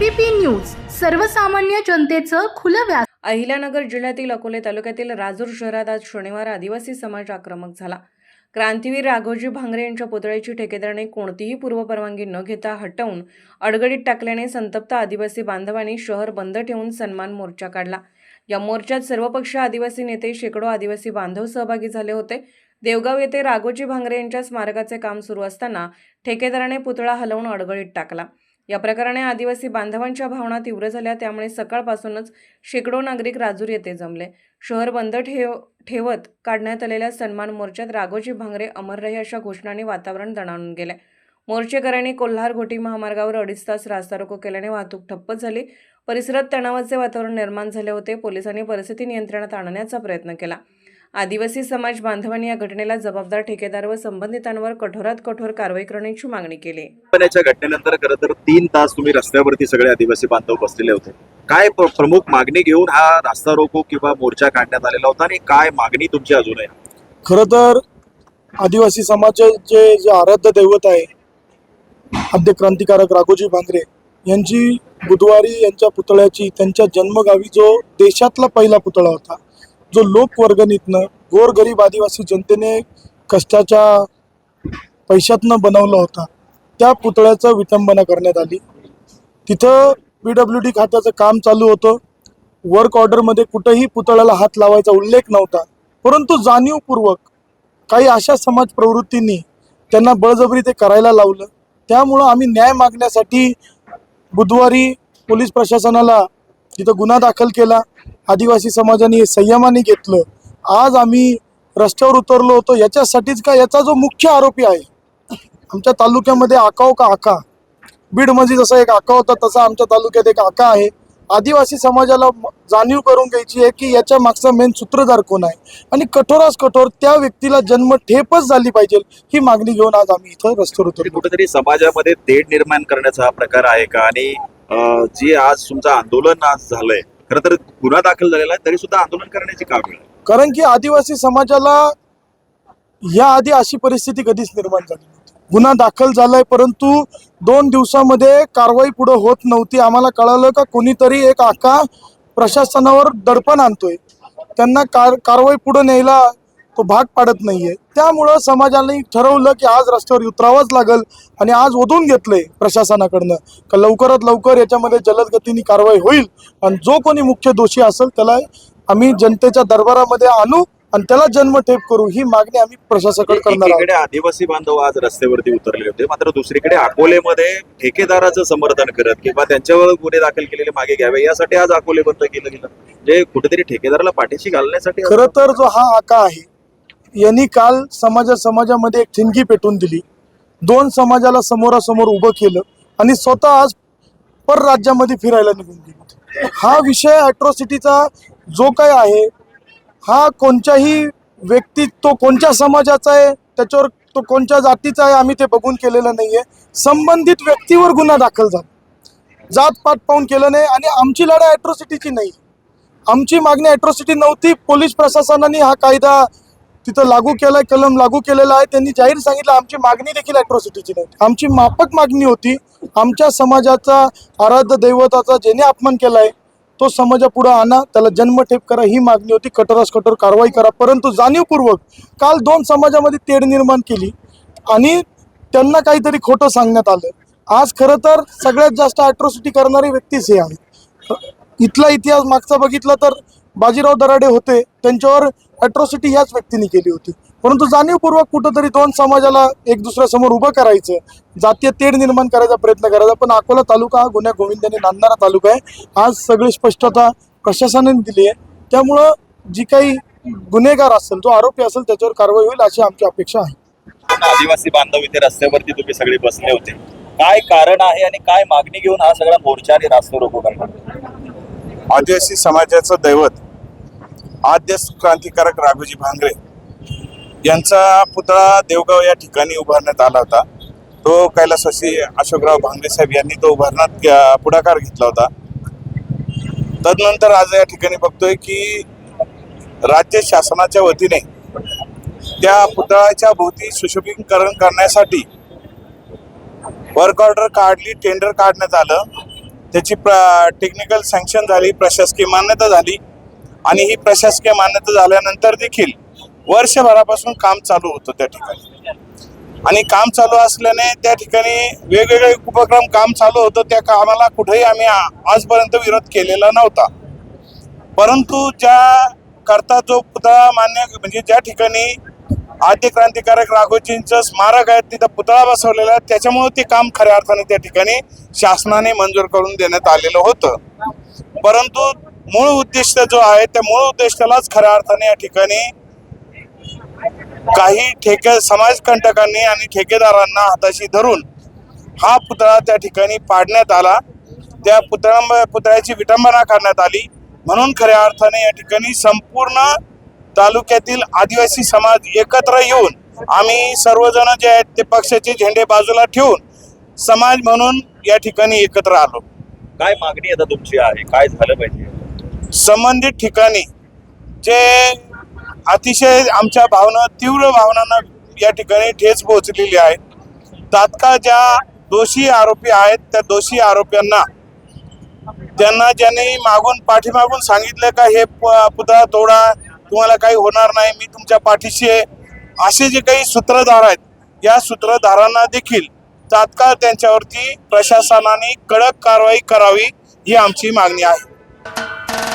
ABP news सर्वसामान्य जनतेचं खुलं व्यास अहिल्यानगर जिल्ह्यातील अकोले तालुक्यातील राजूर शहरात आज शनिवार आदिवासी समाज आक्रमक झाला. क्रांतीवीर राघोजी भांगरे यांच्या पुतळ्याची ठेकेदाराने कोणतीही पूर्वपरवानगी न घेता हटवून अडगडीत टाकल्याने संतप्त आदिवासी बांधवांनी शहर बंद ठेवून सन्मान मोर्चा काढला. या मोर्चात सर्वपक्षीय आदिवासी नेते शेकडो आदिवासी बांधव सहभागी झाले होते. देवगाव येथे राघोजी भांगरे यांच्या स्मारकाचे काम सुरू असताना ठेकेदाराने पुतळा हलवून अडगळीत टाकला. या प्रकाराने आदिवासी बांधवांच्या भावना तीव्र झाल्या त्यामुळे सकाळपासूनच शेकडो नागरिक राजूर येथे जमले. शहर बंद ठेव ठेवत काढण्यात आलेल्या सन्मान मोर्चात राघोजी भांगरे अमर रहे अशा घोषणांनी वातावरण दणाणून गेले. मोर्चेकऱ्यांनी कोल्हार घोटी महामार्गावर अडीच तास रास्ता रोको केल्याने वाहतूक ठप्प झाली. परिसरात तणावाचे वातावरण निर्माण झाले होते. पोलिसांनी परिस्थिती नियंत्रणात आणण्याचा प्रयत्न केला. आदिवासी समाज बांधवांनी या घटनेला जबाबदार ठेकेदार व संबंधितांवर कठोरात कठोर कारवाई करण्याची मागणी केली. याच्या घटनेनंतर खरं तर तीन तास तुम्ही रस्त्यावरती सगळे आदिवासी बांधव बसलेले होते. काय प्र- प्रमुख मागणी घेऊन हा रास्ता रोको किंवा मोर्चा काढण्यात आलेला होता आणि काय मागणी तुमची अजून आहे? खरं तर आदिवासी समाजाचे जे आराध्य दैवत आहे आद्य क्रांतिकारक राघोजी भांगरे यांची बुधवारी यांच्या पुतळ्याची त्यांच्या जन्मगावी जो देशातला पहिला पुतळा होता जो लोकवर्गणीतनं गोरगरीब आदिवासी जनतेने कष्टाच्या पैशातनं बनवला होता त्या पुतळ्याचं विटंबना करण्यात आली. तिथं पी डब्ल्यू डी खात्याचं काम चालू होतं. वर्क ऑर्डरमध्ये कुठंही पुतळ्याला हात लावायचा उल्लेख नव्हता. परंतु जाणीवपूर्वक काही अशा समाज प्रवृत्तींनी त्यांना बळजबरी ते करायला लावलं. त्यामुळं आम्ही न्याय मागण्यासाठी बुधवारी पोलीस प्रशासनाला तिथं गुन्हा दाखल केला. आदिवासी समाजाने संयमाने घेतलं. आज आम्ही रस्त्यावर उतरलो होतो याच्यासाठीच का याचा जो मुख्य आरोपी आहे आमच्या तालुक्यामध्ये आकाव का आका? बीडमध्ये जसा एक आका होता तसा आमच्या तालुक्यात एक आका आहे. आदिवासी समाजाला जाणीव करून घ्यायची आहे की याच्या मागचा मेन सूत्रधार कोण आहे? आणि कठोरास कठोर त्या व्यक्तीला जन्म ठेपच झाली पाहिजे ही मागणी घेऊन आज आम्ही इथं रस्त्यावर उतरलो. म्हणजे कुठेतरी समाजामध्ये तेढ निर्माण करण्याचा हा प्रकार आहे का? आणि जे आज तुमचं आंदोलन आज झालंय खरं तर गुन्हा दाखल झालेला आहे तरी सुद्धा आंदोलन करण्याची का वेळ कारण की आदिवासी समाजाला या आधी अशी परिस्थिती कधीच निर्माण झाली गुन्हा दाखल झालाय परंतु दोन दिवसामध्ये कारवाई पुढे होत नव्हती. आम्हाला कळालं का कोणीतरी एक आका प्रशासनावर दडपण आणतोय. त्यांना कार कारवाई पुढे न्यायला तो भाग पाडत नाहीये. त्यामुळं समाजाने ठरवलं की आज रस्त्यावर उतरावंच लागल आणि आज ओढून घेतलंय प्रशासनाकडनं. का लवकरात लवकर याच्यामध्ये जलद गतीने कारवाई होईल आणि जो कोणी मुख्य दोषी असेल त्याला आम्ही जनतेच्या दरबारामध्ये आणू आणि त्याला जन्मठेप करू ही मागणी आम्ही प्रशासनाकडे करणार आहोत. आदिवासी बांधव आज रस्त्यावरती उतरले होते मात्र दुसरीकडे अकोलेमध्ये ठेकेदाराचं समर्थन करत किंवा त्यांच्यावर गुन्हे दाखल केलेले मागे घ्यावे यासाठी आज अकोले बंद केलं गेलं. म्हणजे कुठेतरी ठेकेदाराला पाठीशी घालण्यासाठी खरं तर जो हा आका आहे यांनी काल समाजा समाजामध्ये एक ठिणगी पेटून दिली. दोन समाजाला समोरासमोर उभं केलं आणि स्वतः आज परराज्यामध्ये फिरायला निघून गेली. हा विषय अॅट्रॉसिटीचा जो काय आहे हा कोणत्याही व्यक्ती तो कोणत्या समाजाचा आहे त्याच्यावर तो कोणत्या जातीचा आहे आम्ही ते बघून केलेलं नाही आहे संबंधित व्यक्तीवर गुन्हा दाखल झाला. जातपात पाहून केलं नाही आणि आमची लढाई अॅट्रॉसिटीची नाही. आमची मागणी अॅट्रॉसिटी नव्हती. पोलीस प्रशासनाने हा कायदा तिथं लागू केलाय कलम लागू केलेला आहे. त्यांनी जाहीर सांगितलं आमची मागणी देखील अॅट्रॉसिटीची नाही. आमची मापक मागणी होती. आमच्या समाजाचा आराध्य दैवताचा ज्याने अपमान केलाय तो समाजापुढे आणा. त्याला जन्मठेप करा ही मागणी होती. कठोरास कठोर कारवाई करा. परंतु जाणीवपूर्वक काल दोन समाजामध्ये तेढ निर्माण केली आणि त्यांना काहीतरी खोटं सांगण्यात आलं. आज खरं तर सगळ्यात जास्त अॅट्रॉसिटी करणारी व्यक्तीच हे आहे इथला इतिहास मागचा बघितला तर बाजीराव दराडे होते. त्यांच्यावर अॅट्रॉसिटी याच व्यक्तीने केली होती. परंतु जाणीवपूर्वक कुठंतरी दोन समाजाला एक दुसऱ्यासमोर उभं करायचं जातीय तेढ निर्माण करायचा प्रयत्न करायचा पण अकोला तालुका हा गुन्ह्या गोविंदाने नांदणारा तालुका आहे. आज सगळी स्पष्टता प्रशासनाने दिली आहे. त्यामुळं जी काही गुन्हेगार असेल जो आरोपी असेल त्याच्यावर कारवाई होईल अशी आमची अपेक्षा आहे. आदिवासी बांधव इथे रस्त्यावरती तुम्ही सगळे बसले होते. काय कारण आहे आणि काय मागणी घेऊन हा सगळा मोर्चा आणि रास्ता रोको करणार आदिवासी समाजाचं दैवत आद्य क्रांतिकारक राघोजी भांगरे यांचा पुतळा देवगाव या ठिकाणी उभारण्यात आला होता. तो कैलासवासी अशोकराव भांगरे साहेब यांनी तो उभारण्यात पुढाकार घेतला होता. तदनंतर आज या ठिकाणी बघतोय की राज्य शासनाच्या वतीने त्या पुतळ्याच्या भोवती सुशोभीकरण करण्यासाठी वर्क ऑर्डर काढली टेंडर काढण्यात आलं. त्याची प्र टेक्निकल सँक्शन झाली प्रशासकीय मान्यता झाली. आणि ही प्रशासकीय मान्यता झाल्यानंतर देखील वर्षभरापासून काम चालू होतं त्या ठिकाणी. आणि काम चालू असल्याने त्या ठिकाणी वेगवेगळे उपक्रम काम चालू होतं त्या कामाला कुठेही आम्ही आजपर्यंत विरोध केलेला नव्हता. परंतु ज्या करता जो पुतळा मान्य म्हणजे ज्या ठिकाणी आद्य क्रांतिकारक राघोजींचं स्मारक आहे तिथं पुतळा बसवलेला आहे त्याच्यामुळे ते काम खऱ्या अर्थाने त्या ठिकाणी शासनाने मंजूर करून देण्यात आलेलं होतं. परंतु मूळ उद्दिष्ट जो आहे त्या मूळ उद्दिष्टालाच खऱ्या अर्थाने या ठिकाणी काही ठेके समाजकंटकांनी आणि ठेकेदारांना हाताशी धरून हा पुतळा त्या ठिकाणी पाडण्यात आला. त्या पुतळा पुतळ्याची विटंबना करण्यात आली. म्हणून खऱ्या अर्थाने या ठिकाणी संपूर्ण तालुक्यातील आदिवासी समाज एकत्र येऊन आम्ही सर्वजण जे आहेत ते पक्षाचे झेंडे बाजूला ठेवून समाज म्हणून या ठिकाणी एकत्र आलो. काय मागणी आता तुमची आहे? काय झालं पाहिजे? संबंधित ठिकाणी जे अतिशय आमच्या भावना तीव्र भावनांना या ठिकाणी ठेच पोहोचलेली आहे. तात्काळ ज्या दोषी आरोपी आहेत त्या दोषी आरोपींना त्यांना ज्यांनी मागून पाठीमागून सांगितलं का हे प- पुतळा तोडा तुम्हाला काही होणार नाही मी तुमच्या पाठीशी आहे. असे जे काही सूत्रधार आहेत या सूत्रधारांना देखील तात्काळ त्यांच्यावरती प्रशासनाने कडक कारवाई करावी ही आमची मागणी आहे.